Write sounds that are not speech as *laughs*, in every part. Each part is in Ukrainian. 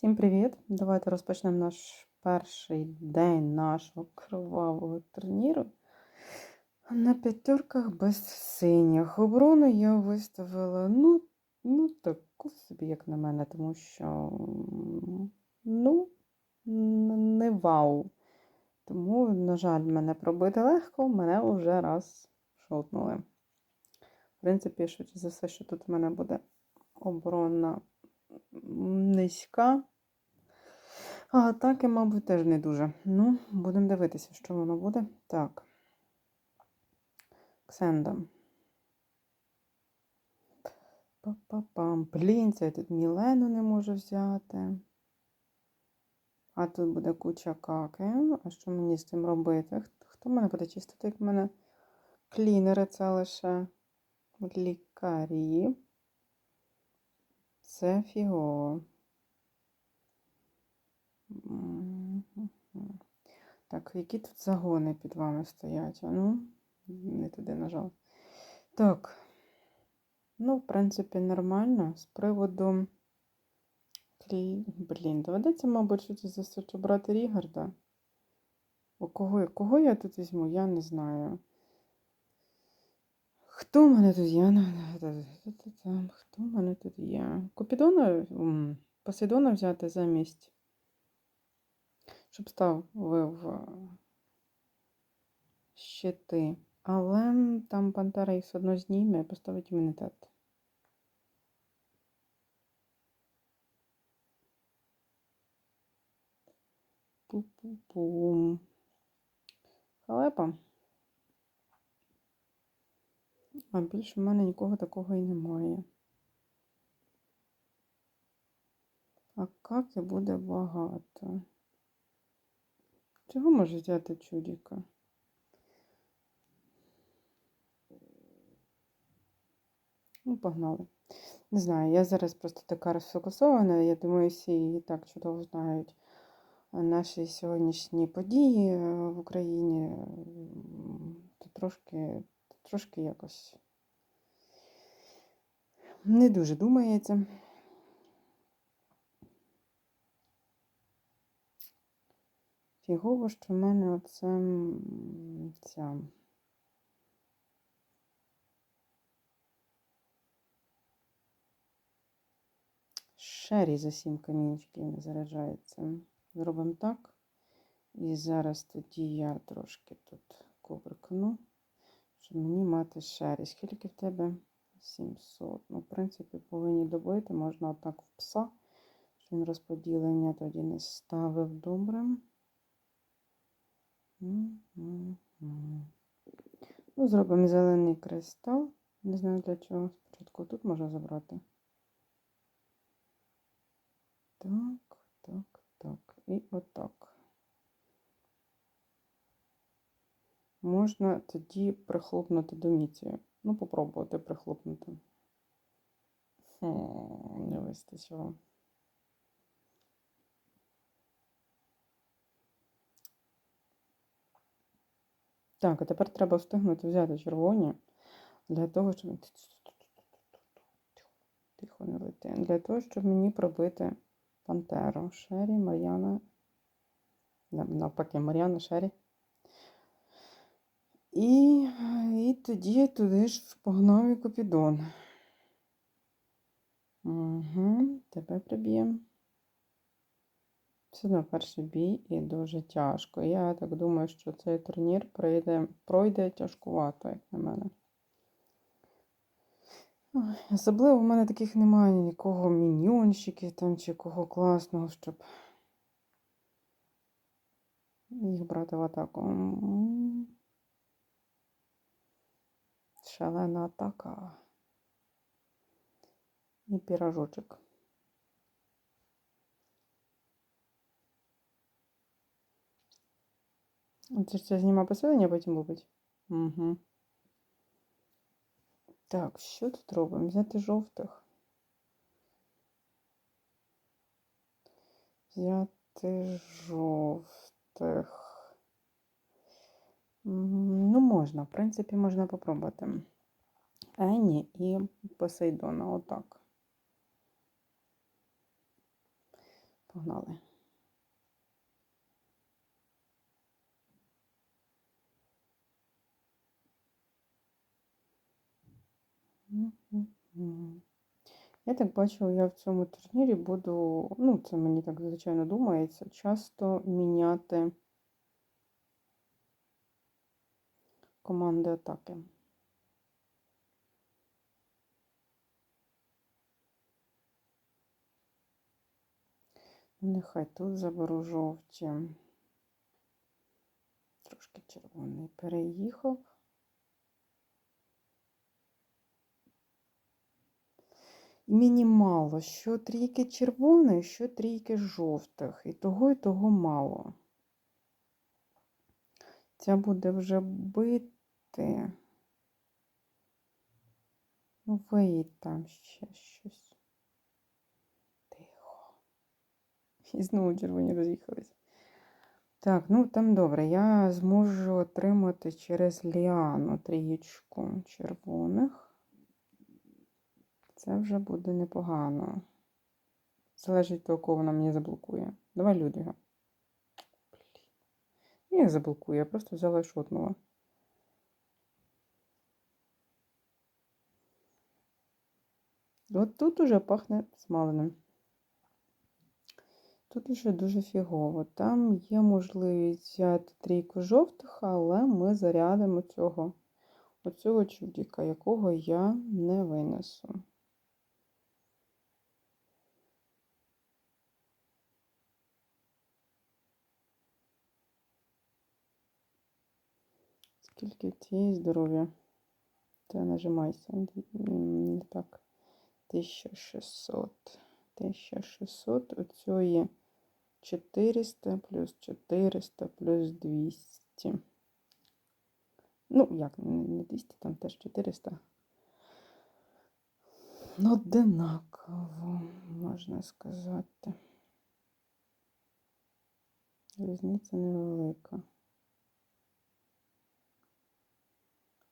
Всім привіт! Давайте розпочнемо наш перший день нашого кровавого турніру. На п'ятерках без синіх. Оборону я виставила, ну, ну, таку собі, як на мене, тому що, ну, не вау. Тому, на жаль, мене пробити легко, мене вже раз шотнули. В принципі, швидше за все, що тут в мене буде оборона низька. А атаки, мабуть, теж не дуже. Ну, будемо дивитися, що воно буде. Так. Ксенда. Па-па-пам. Блін, це я тут Мілену не можу взяти. А тут буде куча каки. А що мені з цим робити? Хто мене буде чистити, як в мене клінери, це лише лікарі. Це фігово. Так, які тут загони під вами стоять? Ну, не туди нажав. Так. Ну, в принципі, нормально. З приводу. Клі- Блін, доведеться, мабуть, щось за все брати Рігарда. У кого, кого я тут візьму, я не знаю. Хто в мене тут є? Ну, Хто в мене тут є? Купідона, Посейдона взяти замість. Щоб став вив е, щити. Але там Пантера їх все одно зніме і поставить імунітет. Пу-пу-пум. Халепа. А більше в мене нікого такого і немає. А каки буде багато. Чого може взяти чудіка? Ну, погнали. Не знаю, я зараз просто така розфокусована. Я думаю, всі і так чудово знають наші сьогоднішні події е, в Україні. То трошки, трошки якось не дуже думається. Фігово, що в мене оце ця. Шері за сім камінчиків не заряджається. Зробимо так. І зараз тоді я трошки тут кубрикну, щоб мені мати шері. Скільки в тебе? 700. Ну, в принципі, повинні добити. Можна отак в пса. щоб Він розподілення тоді не ставив добре. Ну, зробимо зелений кристал. Не знаю для чого. Спочатку тут можна забрати. Так, так, так. І отак. Можна тоді прихлопнути доміцію. Ну, попробувати прихлопнути. Хм, не вистачило. Так, а тепер треба встигнути взяти червоні для того, щоб. Тихо не лети. Для того, щоб мені пробити Пантеру. Шері, Мар'яна. Навпаки, Мар'яна, Шері. І, і тоді туди ж погнав і Купідон. Угу, тебе приб'ємо. Одно перший бій і дуже тяжко. Я так думаю, що цей турнір пройде, пройде тяжкувато, як на мене. Особливо в мене таких немає нікого міньйонщиків там чи кого класного, щоб їх брати в атаку. Шалена атака. І піражочок. Це ж це зніма посилення, потім лупить. Угу. Так, що тут робимо? Взяти жовтих. Взяти жовтих. Ну, можна, в принципі, можна попробувати. Ені і Посейдона, отак. Погнали. Я так бачу, я в цьому турнірі буду, ну, це мені так звичайно думається, часто міняти команди атаки. Нехай тут заберу жовті. Трошки червоний переїхав. І Мені мало, що трійки червоних, що трійки жовтих. І того, і того мало. Ця буде вже бити. Ну, виїдь там ще щось. Тихо. І знову червоні роз'їхались. Так, ну там добре. Я зможу отримати через ліану трієчку червоних. Це вже буде непогано. Залежить від того, кого вона мені заблокує. Давай Людвіга. Блін. Я заблокую, я просто взяла і. От тут уже пахне смаленим. Тут уже дуже фігово. Там є можливість взяти трійку жовтих, але ми зарядимо цього оцього чудіка, якого я не винесу. Скільки цієї здоров'я? Та нажимайся. Не так. 1600. 1600. Оцьої 400 плюс 400 плюс 200. Ну, як, не 200, там теж 400. Ну, одинаково, можна сказати. Різниця невелика.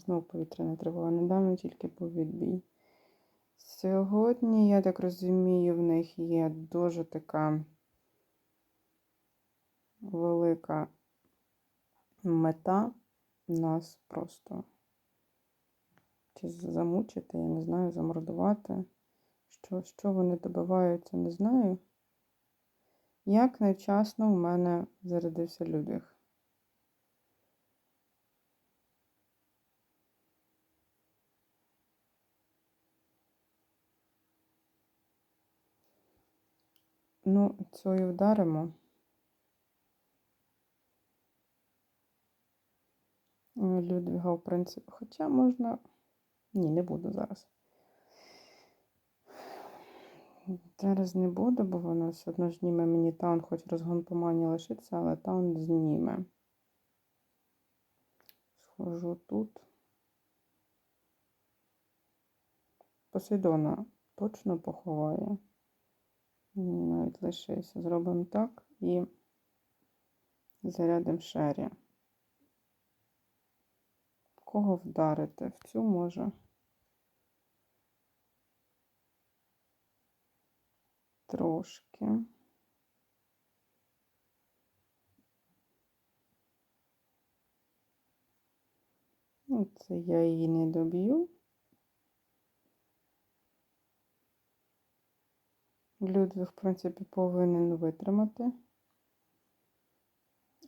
Знову повітряна тривога. Недавно тільки був відбій. Сьогодні, я так розумію, в них є дуже така велика мета нас просто чи замучити, я не знаю, замордувати. Що, що вони добиваються, не знаю. Як невчасно у мене зарядився Людвіг. Ну, цією вдаримо. Людвіга, в принципі, хоча можна. Ні, не буду зараз. Зараз не буду, бо воно все одно зніме мені таун, хоч розгон по мані лишиться, але таун зніме. Схожу тут. Посейдона точно поховає. Навіть лишився. Зробимо так і зарядимо шері. Кого вдарити? В цю може. Трошки. Ну, це я її не доб'ю. Людвиг, в принципі, повинен витримати.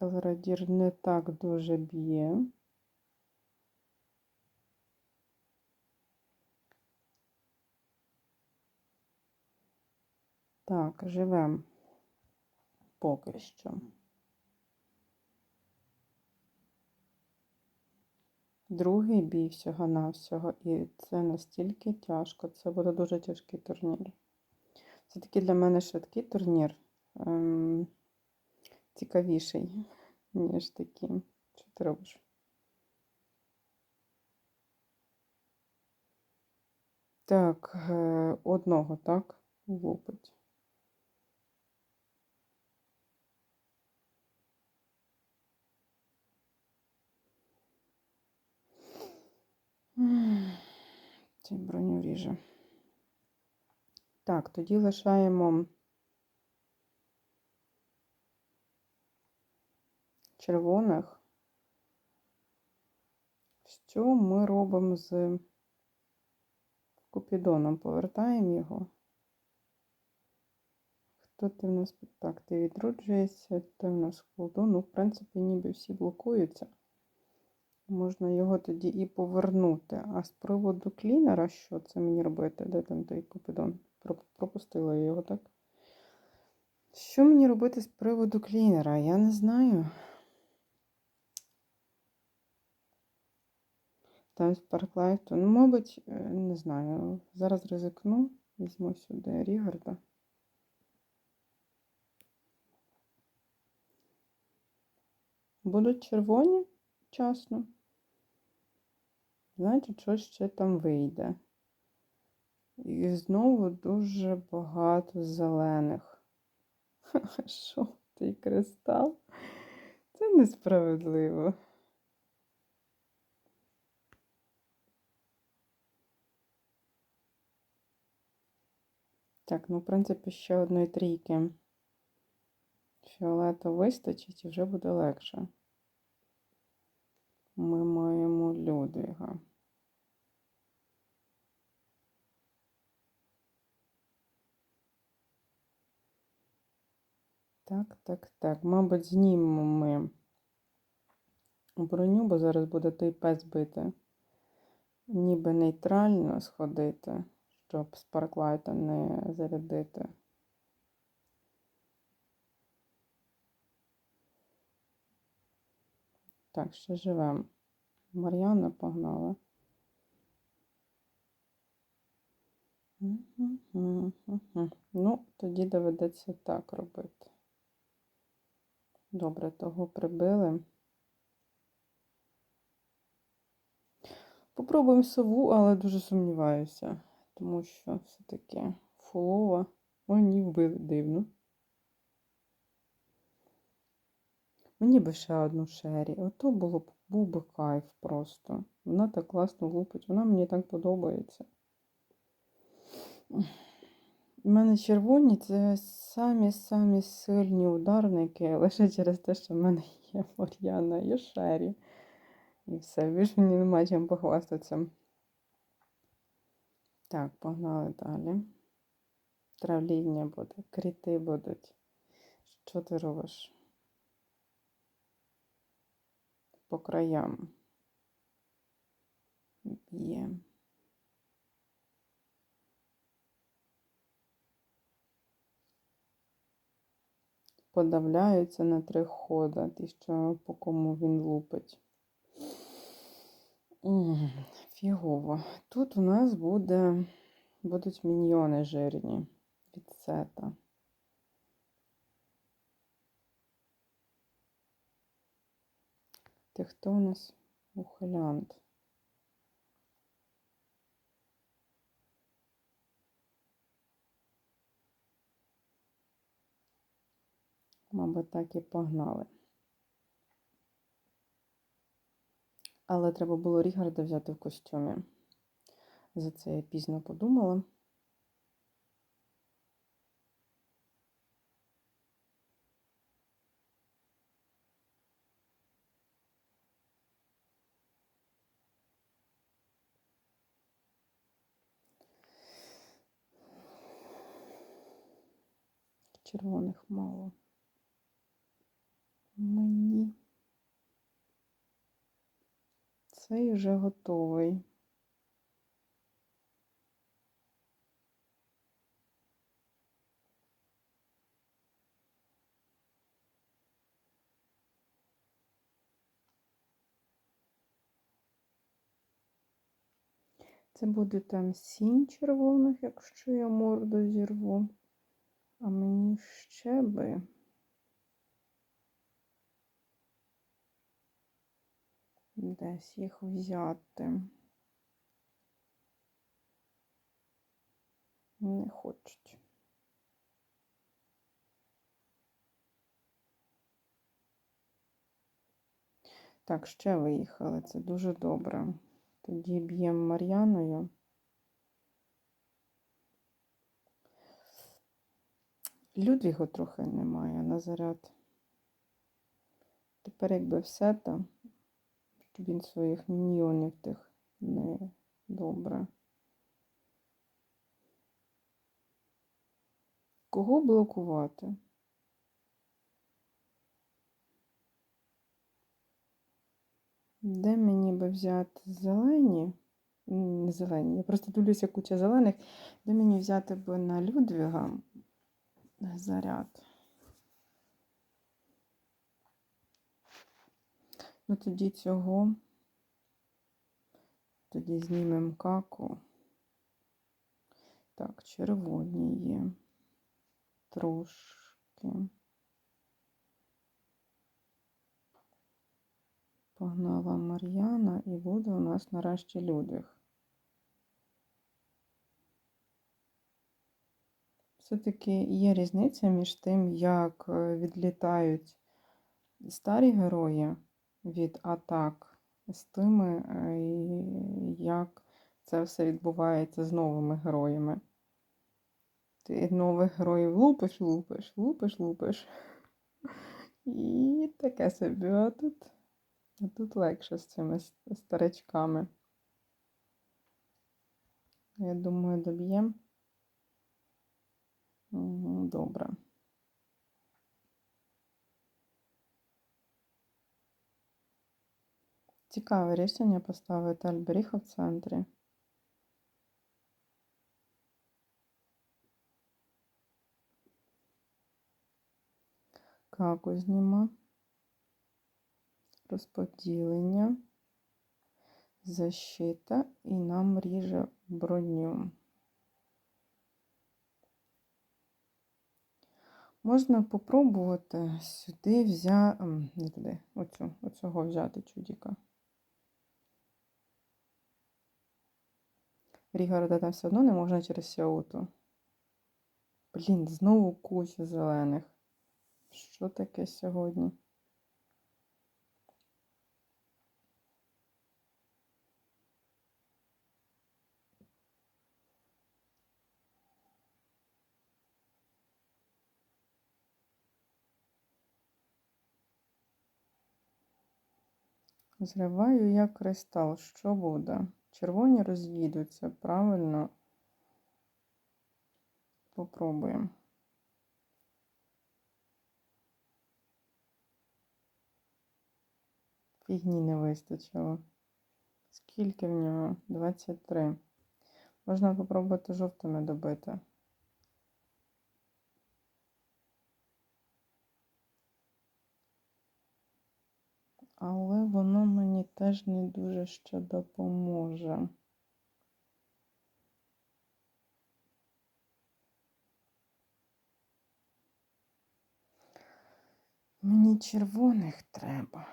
Елрадір не так дуже б'є. Так, живемо поки що. Другий бій всього-навсього, і це настільки тяжко. Це буде дуже тяжкий турнір. Це такий для мене швидкий турнір. Ем, цікавіший, ніж такі. Що ти робиш? Так, е, одного, так, лупить. Цей броню ріже. Так, тоді лишаємо червоних. Що ми робимо з купідоном? Повертаємо його. Хто ти в нас так, ти відроджуєшся, ти в нас колдун. Ну, в принципі, ніби всі блокуються. Можна його тоді і повернути. А з приводу клінера, що це мені робити? Де там той купідон? Про- Пропустила його, так? Що мені робити з приводу клінера? Я не знаю. Там Sparklight, ну, мабуть, е, не знаю. Зараз ризикну. Візьму сюди Рігарда. Будуть червоні часно. Значить, що ще там вийде. І знову дуже багато зелених. *laughs* Жовтий кристал. Це несправедливо. Так, ну, в принципі, ще одної трійки. Фіолету вистачить і вже буде легше. Ми маємо Людвіга. Так, так, так. Мабуть, знімемо ми броню, бо зараз буде той пес бити. Ніби нейтрально сходити, щоб спарклайта не зарядити. Так, ще живемо. Мар'яна погнала. Ну, тоді доведеться так робити. Добре, того прибили. Попробуємо сову, але дуже сумніваюся, тому що все-таки фулова. О, ні, вбили дивно. Мені би ще одну шері. Ото було б був би кайф просто. Вона так класно лупить, вона мені так подобається. У мене червоні це самі-самі сильні ударники, *laughs* лише через те, що в мене є Мар'яна і Шері. І все, більше мені немає чим похвастатися. Так, погнали далі. Травління буде, кріти будуть. Що ти робиш? По краям. Б'є. Подавляються на три хода, ті, що по кому він лупить. Фігово. Тут у нас буде, будуть міньйони жирні від сета. Ти хто у нас? Ухилянт. Мабуть, так і погнали. Але треба було Рігарда взяти в костюмі. За це я пізно подумала. Червоних мало. Мені. Цей вже готовий. Це буде там сім червоних, якщо я морду зірву. А мені ще би. Десь їх взяти. Не хочуть. Так, ще виїхали. Це дуже добре. Тоді б'ємо Мар'яною. Людвіго трохи немає на заряд. тепер якби все там, він своїх міньйонів тих не добре. Кого блокувати? Де мені би взяти зелені? Не зелені. Я просто дивлюся куча зелених. Де мені взяти би на Людвіга заряд? Ну тоді цього. Тоді знімемо каку. Так, червоні є. Трошки. Погнала Мар'яна і буде у нас нарешті Людвіг. Все-таки є різниця між тим, як е, відлітають старі герої від атак, з тими, е, як це все відбувається з новими героями. Ти нових героїв лупиш, лупиш, лупиш, лупиш. І таке собі, а тут, а тут легше з цими старичками. Я думаю, доб'ємо. Добре. Цікаве рішення поставити Альберіха в центрі. Каку зніма. Розподілення. Защита і нам ріже броню. Можна попробувати сюди взяти, не туди, оцю, оцього взяти чудіка. Рігорода там все одно не можна через Сяуту. Блін, знову куча зелених. Що таке сьогодні? Зриваю як кристал. Що буде? Червоні роз'їдуться, правильно? Попробуємо. Фігні не вистачило. Скільки в нього? 23. Можна попробувати жовтими добити. Але воно мені теж не дуже ще допоможе. Мені червоних треба.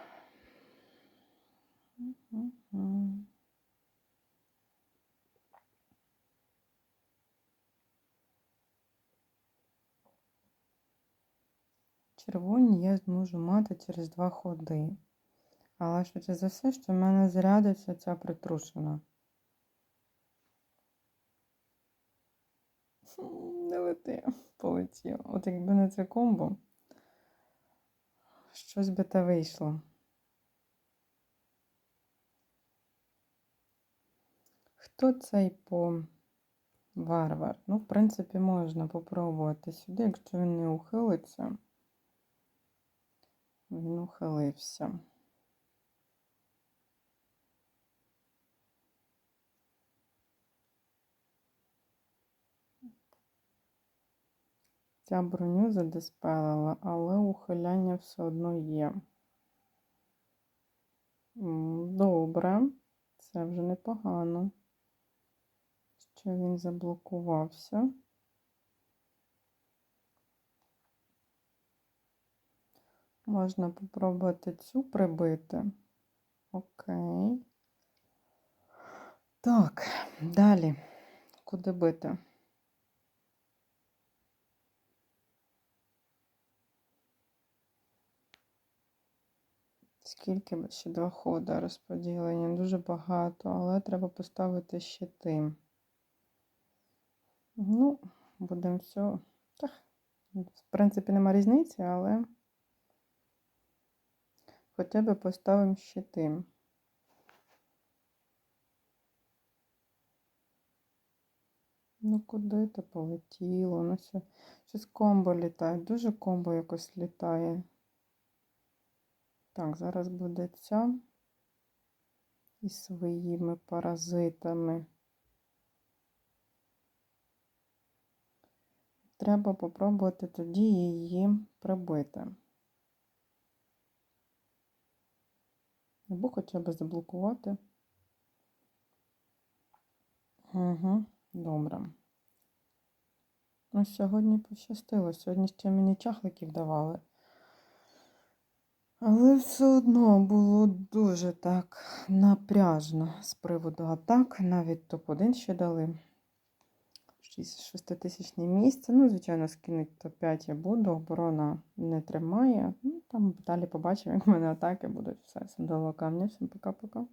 Червоні я зможу мати через два ходи. Але швидше за все, що в мене зарядиться ця притрушена. Не лети, полетіло. От якби не це комбо, щось би те вийшло. Хто цей по варвар? Ну, в принципі, можна попробувати сюди, якщо він не ухилиться. Він ухилився. Ця броню задиспелила, але ухиляння все одно є. Добре, це вже непогано. Що він заблокувався. Можна попробувати цю прибити. Окей. Так, далі. Куди бити? Скільки ще два хода розподілення? Дуже багато, але треба поставити щити. Ну, будемо все. Так, в принципі, нема різниці, але Хоча б поставимо щити. Ну куди ти полетіло? Ну. Щось комбо літає. Дуже комбо якось літає. Так, зараз буде ця із своїми паразитами. Треба попробувати тоді її прибити. Або хоча б заблокувати. Угу, добре. Ну, сьогодні пощастило. Сьогодні ще мені чахликів давали. Але все одно було дуже так напряжно з приводу атак. Навіть топ-1 ще дали. 6 тисячне місце. Ну, звичайно, скинуть топ-5 я буду. Оборона не тримає. Ну, там далі побачимо, як в мене атаки будуть. Все, до камня. Всім пока-пока.